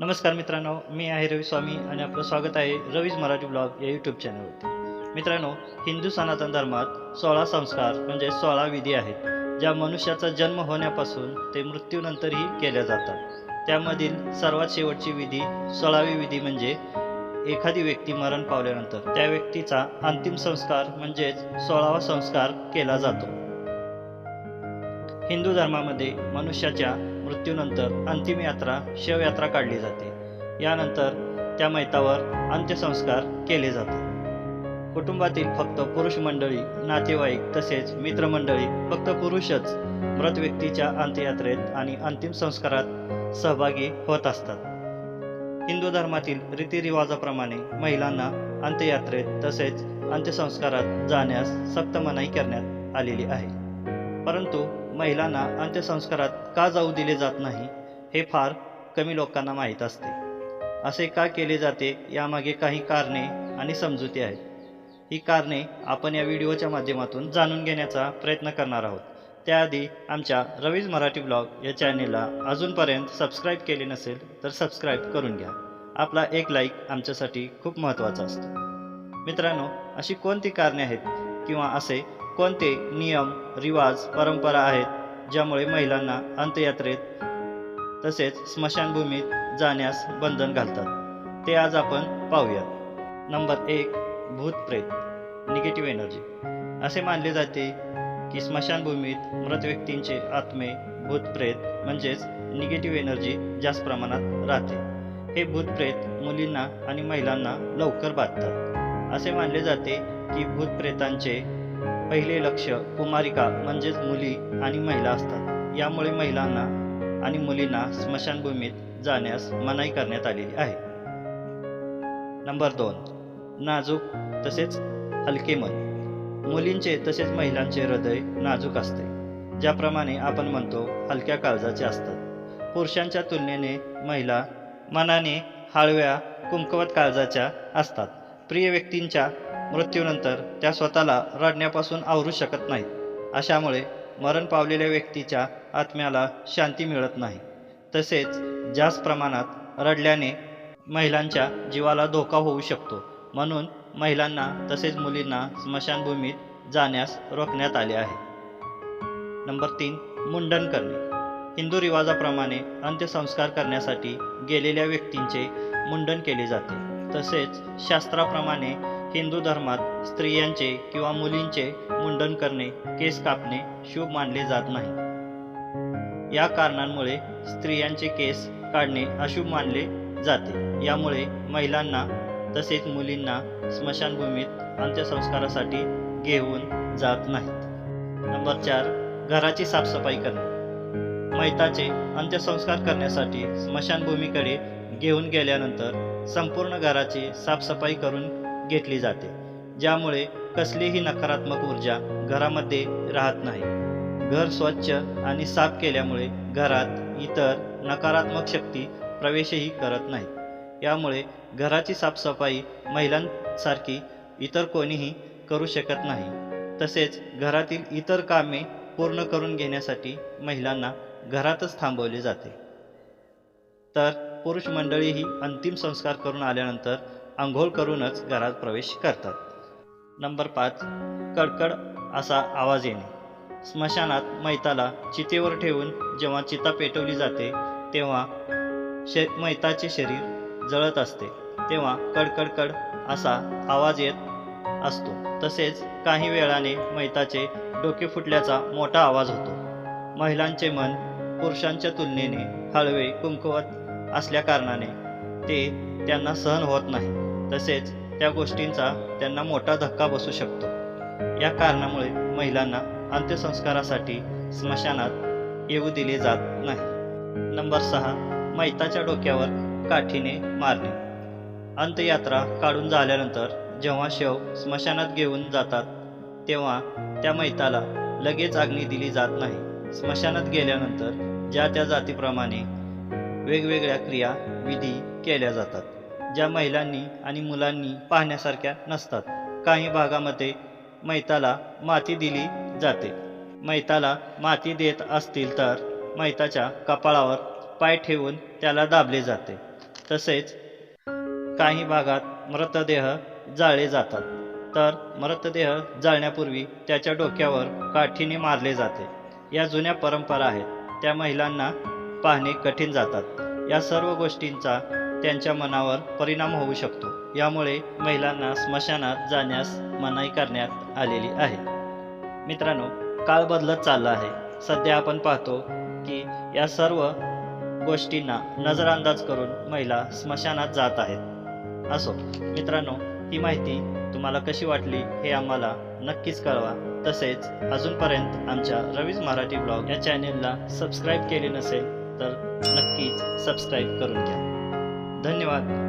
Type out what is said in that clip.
नमस्कार मित्रांनो मी आहे रवी स्वामी आणि आपलं स्वागत आहे रवीज मराठी ब्लॉग या यूट्यूब चॅनलवरती मित्रांनो हिंदू सनातन धर्मात सोळा संस्कार म्हणजे सोळा विधी आहेत ज्या मनुष्याचा जन्म होण्यापासून ते मृत्यूनंतरही केल्या जातात. त्यामधील सर्वात शेवटची विधी सोळावी विधी म्हणजे एखादी व्यक्ती मरण पावल्यानंतर. त्या व्यक्तीचा अंतिम संस्कार म्हणजेच सोळावा संस्कार केला जातो. हिंदू धर्मामध्ये मनुष्याच्या मृत्यूनंतर अंतिम यात्रा शवयात्रा काढली जाते. यानंतर त्या मैतावर अंत्यसंस्कार केले जातात कुटुंबातील फक्त पुरुष मंडळी नातेवाईक तसेच मित्रमंडळी फक्त पुरुषच मृत व्यक्तीच्या अंत्ययात्रेत आणि अंतिम संस्कारात सहभागी होत असतात. हिंदू धर्मातील रीतिरिवाजाप्रमाणे महिलांना अंत्ययात्रेत तसेच अंत्यसंस्कारात जाण्यास सक्त मनाई करण्यात आलेली आहे. परंतु महिलांना अंत्यसंस्कारात का जाऊ दिले जात नाही हे फार कमी लोकांना माहीत असते. असे का केले जाते यामागे काही कारणे आणि समजुती आहेत. ही कारणे आपण या व्हिडिओच्या माध्यमातून जाणून घेण्याचा प्रयत्न करणार आहोत. त्याआधी आमच्या रवीज मराठी ब्लॉग या चॅनेलला अजूनपर्यंत सबस्क्राईब केले नसेल तर सबस्क्राईब करून घ्या. आपला एक लाईक आमच्यासाठी खूप महत्त्वाचा असतो. मित्रांनो अशी कोणती कारणे आहेत किंवा असे कोणते नियम रिवाज परंपरा आहेत ज्यामुळे महिलांना अंत्ययात्रेत तसेच स्मशानभूमीत जाण्यास बंधन घालतात? ते आज आपण पाहूयात. नंबर एक भूतप्रेत निगेटिव्ह एनर्जी असे मानले जाते की स्मशानभूमीत मृत व्यक्तींचे आत्मे भूत प्रेत म्हणजेच निगेटिव्ह एनर्जी जास्त प्रमाणात राहते. हे भूतप्रेत मुलींना आणि महिलांना लवकर बाधतात. असे मानले जाते की भूतप्रेतांचे पहिले लक्ष कुमारिका म्हणजेच मुली आणि महिला असतात. यामुळे महिलांना आणि मुलींना स्मशानभूमीत जाण्यास मनाई करण्यात आलेली आहे. नंबर दोन नाजूक तसेच हलके मन. मुलींचे तसेच महिलांचे हृदय नाजूक असते ज्याप्रमाणे आपण म्हणतो हलक्या काळजाचे असतात. पुरुषांच्या तुलनेने महिला मनाने हळव्या कुमकवत काळजाच्या असतात. प्रिय व्यक्तींच्या मृत्यूनंतर त्या स्वतःला रडण्यापासून आवरू शकत नाहीत. अशामुळे मरण पावलेल्या व्यक्तीच्या आत्म्याला शांती मिळत नाही. तसेच जास्त प्रमाणात रडल्याने महिलांच्या जीवाला धोका होऊ शकतो. म्हणून महिलांना तसेच मुलींना स्मशानभूमीत जाण्यास रोखण्यात आले आहे. नंबर तीन मुंडन करणे. हिंदू रिवाजाप्रमाणे अंत्यसंस्कार करण्यासाठी गेलेल्या व्यक्तींचे मुंडन केले जाते. तसेच शास्त्राप्रमाणे हिंदू धर्मात स्त्रियांचे किंवा मुलींचे मुंडन करणे केस कापणे शुभ मानले जात नाही. या कारणांमुळे स्त्रियांचे केस काढणे अशुभ मानले जाते. यामुळे महिलांना तसेच मुलींना स्मशानभूमीत अंत्यसंस्कारासाठी घेऊन जात नाहीत. नंबर चार घराची साफसफाई करणे. मैताचे अंत्यसंस्कार करण्यासाठी स्मशानभूमीकडे घेऊन गेल्यानंतर संपूर्ण घराची साफसफाई करून घेतली जाते ज्यामुळे कसलीही नकारात्मक ऊर्जा घरामध्ये राहत नाही. घर स्वच्छ आणि साफ केल्यामुळे घरात इतर नकारात्मक शक्ती प्रवेशही करत नाहीत यामुळे घराची साफसफाई महिलांसारखी इतर कोणीही करू शकत नाही. तसेच घरातील इतर कामे पूर्ण करून घेण्यासाठी महिलांना घरातच थांबवले जाते. तर पुरुष मंडळीही अंतिम संस्कार करून आल्यानंतर आंघोळ करूनच घरात प्रवेश करतात. नंबर पाच कडकड असा आवाज येणे. स्मशानात मैताला चितेवर ठेवून जेव्हा चिता पेटवली जाते तेव्हा शे मैताचे शरीर जळत असते. तेव्हा कडकडकड असा आवाज येत असतो. तसेच काही वेळाने मैताचे डोके फुटल्याचा मोठा आवाज होतो. महिलांचे मन पुरुषांच्या तुलनेने हळवे कुंकवत असल्याकारणाने ते त्यांना सहन होत नाही. तसेच त्या गोष्टींचा त्यांना मोठा धक्का बसू शकतो. या कारणामुळे महिलांना अंत्यसंस्कारासाठी स्मशानात येऊ दिले जात नाही. नंबर सहा मैताच्या डोक्यावर काठीने मारणे. अंत्ययात्रा काढून झाल्यानंतर जेव्हा शव स्मशानात घेऊन जातात तेव्हा त्या मैताला लगेच अग्नी दिली जात नाही. स्मशानात गेल्यानंतर ज्या त्या जातीप्रमाणे वेगवेगळ्या क्रिया विधी केल्या जातात. ज्या महिलांनी आणि मुलांनी पाहण्यासारख्या नसतात. काही भागामध्ये मैताला माती दिली जाते. मैताला माती देत असतील तर मैताच्या कपाळावर पाय ठेवून त्याला दाबले जाते. तसेच काही भागात मृतदेह जाळले जातात. तर मृतदेह जाळण्यापूर्वी त्याच्या डोक्यावर काठीने मारले जाते. या जुन्या परंपरा आहेत. त्या महिलांना पाहणे कठीण जातात. या सर्व गोष्टींचा त्यांच्या मनावर परिणाम होऊ शकतो. यामुळे महिलांना स्मशानात जाण्यास मनाई करण्यात आलेली आहे. मित्रांनो काळ बदलत चालला आहे. सध्या आपण पाहतो की या सर्व गोष्टींना नजरअंदाज करून महिला स्मशानात जात आहेत. असो मित्रांनो ही माहिती तुम्हाला कशी वाटली हे आम्हाला नक्कीच कळवा. तसेच अजूनपर्यंत आमच्या रवीज मराठी ब्लॉग या चॅनेलला सबस्क्राईब केले नसेल तर नक्कीच सबस्क्राईब करून घ्या. धन्यवाद.